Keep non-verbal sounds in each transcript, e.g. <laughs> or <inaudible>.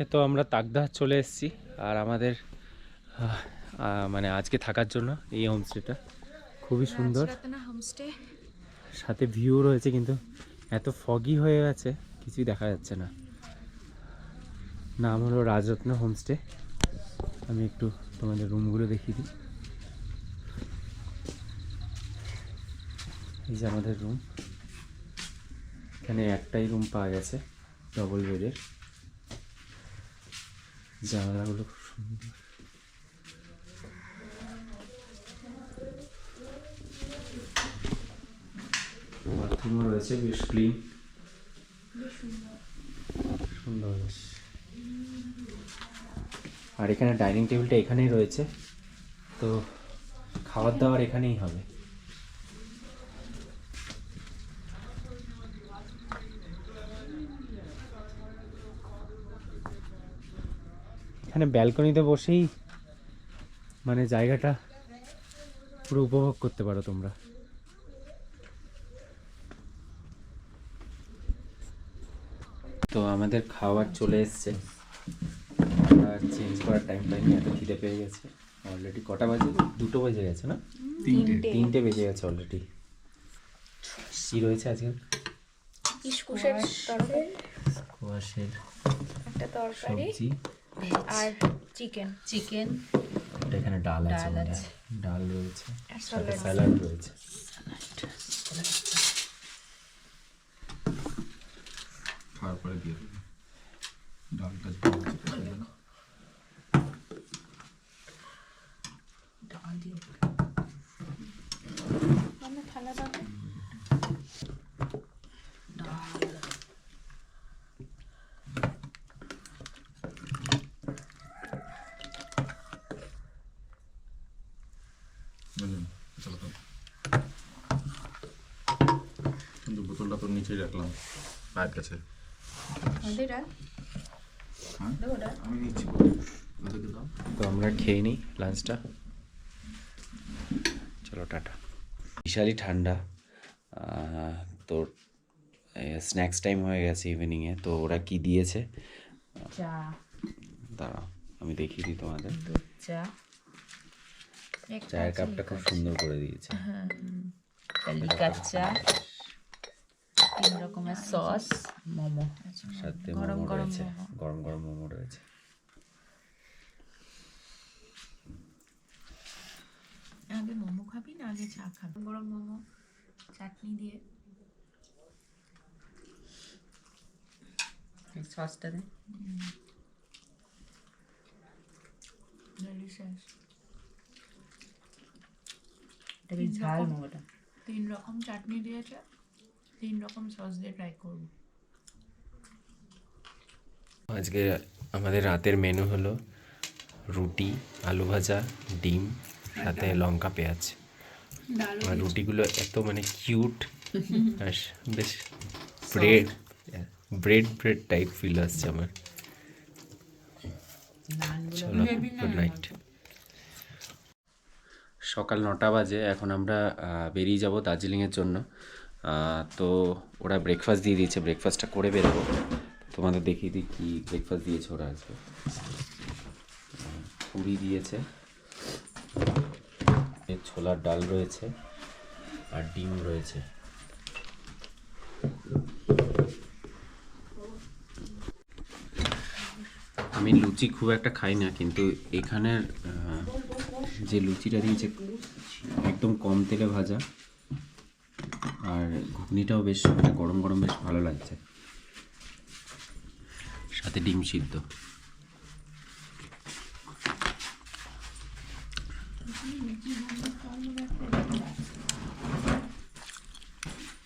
ওকে তো আমরা তাকদা চলে এসেছি। আর আমাদের মানে আজকে থাকার জন্য এই হোমস্টেটা খুবই সুন্দর। সাথে ভিউ রয়েছে কিন্তু এত ফগি হয়ে গেছে কিছুই দেখা যাচ্ছে না। নাম হলো রাজরত্ন হোমস্টে আমি একটু তোমাদের রুমগুলো দেখিয়ে দিই। এই যে আমাদের রুম এখানে একটাই রুম পাওয়া গেছে ডবল বেডের জানালাগুলো খুব সুন্দর। বাথরুমও রয়েছে বেশ ক্লিন সুন্দর। বেশ। আর এখানে ডাইনিং টেবিলটা এখানেই রয়েছে। তো খাবার দাবার এখানেই হবে। এখানে ব্যালকনিতে বসেই মানে জায়গাটা পুরো উপভোগ করতে পারো তোমরা। তো আমাদের খাবার চলে এসছে। আমরা চেঞ্জ করার টাইম পাইনি এত খিদে পেয়ে গেছে। অলরেডি কটা বাজে? দুটো বেজে গেছে না? তিনটে। তিনটে। বেজে গেছে অলরেডি কি রয়েছে আজকে ইস্কুশের তরকারি একটা তরকারি। সবজি। আর চিকেন চিকেন এটা এখানে ডাল আছে ডাল। ডাল রয়েছে সাথে। স্যালাড রয়েছে। খাওয়ার পরে দিয়ে দেবে। ডালটা ঝোল আছে, খাবে না। আমরা থালা দাও বুঝলেন? চলো তো। কিন্তু বোতলটা তো নিচেই রাখলাম। পায়ের কাছে হ্যাঁ? আমি নিচ্ছি তো আমরা খেয়ে নিই লাঞ্চটা। চলো টাটা। বিশালই ঠান্ডা। তো স্ন্যাক্স টাইম হয়ে গেছে ইভিনিংয়ে তো ওরা কি দিয়েছে? দাঁড়াও আমি দেখিয়ে দিই তোমাদের। চা। চায়ের কাপটা খুব সুন্দর করে দিয়েছে। কালিকা চা তিন রকমের সস মোমো। সাথে গরম মোমো গরম রয়েছে। গরম গরম মোমো রয়েছে। আগে মোমো খাবি না? আগে চা খাবি। গরম মোমো চাটনি দিয়ে। সসটা দে। এটা বেশ ঝাল মোমোটা তিন রকম চাটনি দিয়েছে তিন রকম সস দিয়ে ট্রাই করব। আজকে আমাদের রাতের মেনু হলো রুটি আলু ভাজা ডিম সাথে লঙ্কা পেঁয়াজ। আর রুটিগুলো এত মানে কিউট <laughs> আর বেশ bread bread bread type feel আসছে আমার। চলো গুড নাইট সকাল নটা বাজে, এখন আমরা বেরিয়ে যাব দার্জিলিংয়ের জন্য। তো ওরা ব্রেকফাস্ট দিয়ে দিয়েছে ব্রেকফাস্টটা করে বেরোবো। তোমাদের দেখিয়ে দিই কী ব্রেকফাস্ট দিয়েছে ওরা আজকে। পুরি দিয়েছে। ছোলার ডাল রয়েছে আর ডিম রয়েছে। আমি লুচি খুব একটা খাই না, কিন্তু এখানের যে লুচিটা দিয়েছে, একদম কম তেলে ভাজা। আর ঘুগনিটাও বেশ মানে গরম গরম বেশ ভালো লাগছে। সাথে ডিম সিদ্ধ।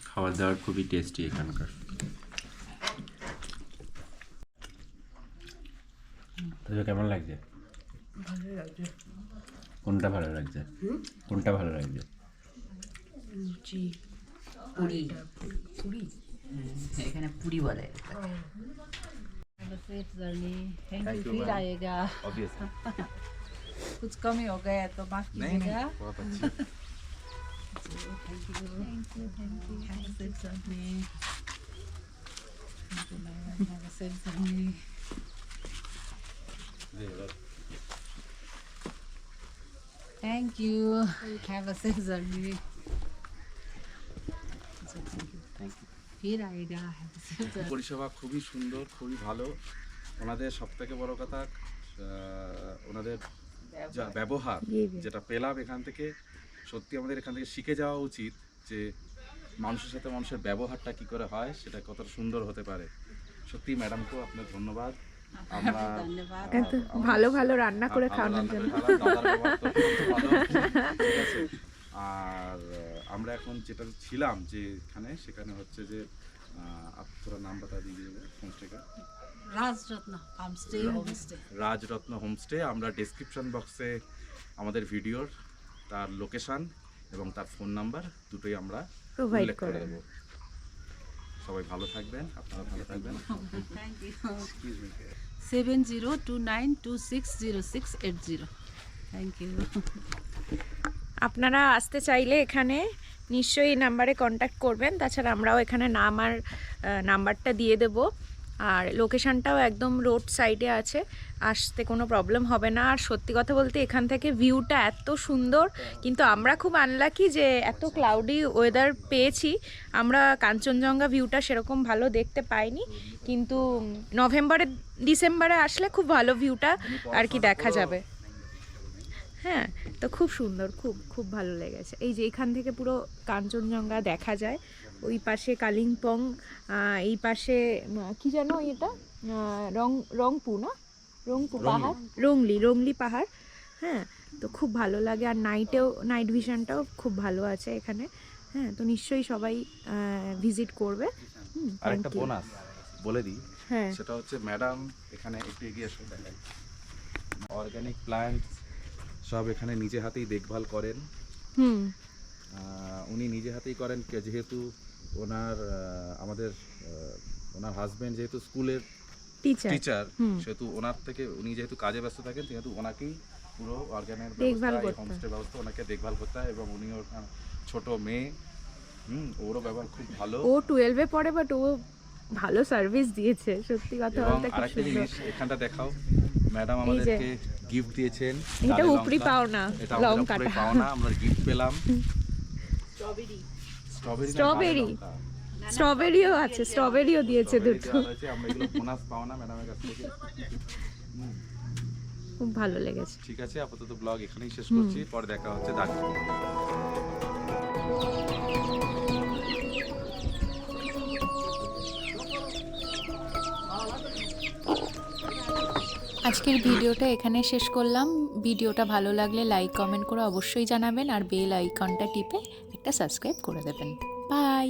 খাবার দাবার খুবই টেস্টি এখানকার। তোর কেমন লাগছে? কোনটা ভালো লাগছে কোনটা ভালো লাগছে লুচি পুরি পুরি এখানে পুরি বলে safe journey thank Thank you you, फिर ma'am. आएगा ऑब्वियसली कुछ कमी हो गया तो माफ नहीं कीजिएगा नहीं बहुत अच्छी <laughs> thank you thank you have a safe journey thank you Thank you. Have a sense of you. পরিষেবা খুবই সুন্দর খুবই ভালো। ওনাদের সব থেকে বড় কথা ওনাদের যা ব্যবহার। যেটা পেলাম এখান থেকে সত্যি আমাদের এখান থেকে শিখে যাওয়া উচিত যে মানুষের সাথে মানুষের ব্যবহারটা কি করে হয় সেটা কত সুন্দর হতে পারে। সত্যি ম্যাডামকেও আপনার ধন্যবাদ। ভালো ভালো রান্না করে খাওয়ানোর জন্য। আর আমরা এখন যেটা ছিলাম যে এখানে সেখানে হচ্ছে যে আপনারা নাম বাতা দিয়ে দেবো হোমস্টেটা রাজরত্ন হোমস্টে রাজরত্ন হোমস্টে আমরা ডেসক্রিপশন বক্সে আমাদের ভিডিওর তার লোকেশন এবং তার ফোন নাম্বার দুটোই আমরা উল্লেখ করে দেবো। সবাই ভালো থাকবেন আপনারা ভালো থাকবেন। Seven zero two nine two six zero six eight zero thank you আপনারা আসতে চাইলে এখানে নিশ্চয়ই এই নাম্বারে কন্ট্যাক্ট করবেন তাছাড়া আমরাও এখানে নাম আর নাম্বারটা দিয়ে দেবো। আর লোকেশানটাও একদম রোড সাইডে আছে, আসতে কোনো প্রবলেম হবে না। আর সত্যি কথা বলতে এখান থেকে ভিউটা এত সুন্দর, কিন্তু আমরা খুব আনলাকি যে এত ক্লাউডি ওয়েদার পেয়েছি। আমরা কাঞ্চনজঙ্ঘা ভিউটা সেরকম ভালো দেখতে পাইনি, কিন্তু নভেম্বরে ডিসেম্বরে আসলে খুব ভালো ভিউটা আর কি দেখা যাবে। হ্যাঁ তো খুব সুন্দর খুব খুব ভালো লেগেছে। এই যে এখান থেকে পুরো কাঞ্চনজঙ্ঘা দেখা যায় ওই পাশে কালিম্পং এই পাশে কি যেন এটা? রং রংপু না? রংপু পাহাড়? রংলি রংলি পাহাড়। হ্যাঁ তো খুব ভালো লাগে। আর নাইটেও নাইট ভিশনটাও খুব ভালো আছে এখানে। হ্যাঁ তো নিশ্চয়ই সবাই ভিজিট করবে। বোনাস বলে দিই। হ্যাঁ। সেটা হচ্ছে ম্যাডাম এখানে একটু এগিয়ে এসে দেখাই অর্গানিক প্ল্যান্টস সব এখানে নিজে হাতেই দেখভাল করেন। হুম। উনি নিজে হাতেই করেন যেহেতু ওনার আমাদের ওনার হাজবেন্ড যেহেতু স্কুলের টিচার সেহেতু ওনার থেকে উনি যেহেতু কাজে ব্যস্ত থাকেন সেহেতু ওনাকেই পুরো অর্গানের ব্যবস্থা করতে। হোমস্টে ব্যবস্থা ওনাকে দেখভাল করতে হয় এবং উনি ওর ছোট মেয়ে। হুম ওরও ব্যবহার খুব ভালো। ও টুয়েলভে পড়ে বাট ও ভালো সার্ভিস দিয়েছে। সত্যি কথা বলতে খুব সুন্দর। জিনিস এখানটা দেখাও। ম্যাডাম আমাদেরকে গিফট দিয়েছেন। এটা উপরি লঙ্কা। পাওনা, এটা লঙ্কাটা। পাওনা আমরা গিফট পেলাম। স্ট্রবেরি স্ট্রবেরি স্ট্রবেরিও আছে স্ট্রবেরিও দিয়েছে দুটো। আমরা এগুলো বোনাস পাওনা ম্যাডামের কাছ থেকে। খুব ভালো লেগেছে। ঠিক আছে আপাতত ব্লগ এখানেই শেষ করছি পরে দেখা হচ্ছে দার্জিলিং আজকের ভিডিওটা এখানে শেষ করলাম। ভিডিওটা ভালো লাগলে লাইক, কমেন্ট করে অবশ্যই জানাবেন আর বেল আইকনটা টিপে একটা সাবস্ক্রাইব করে দেবেন। বাই!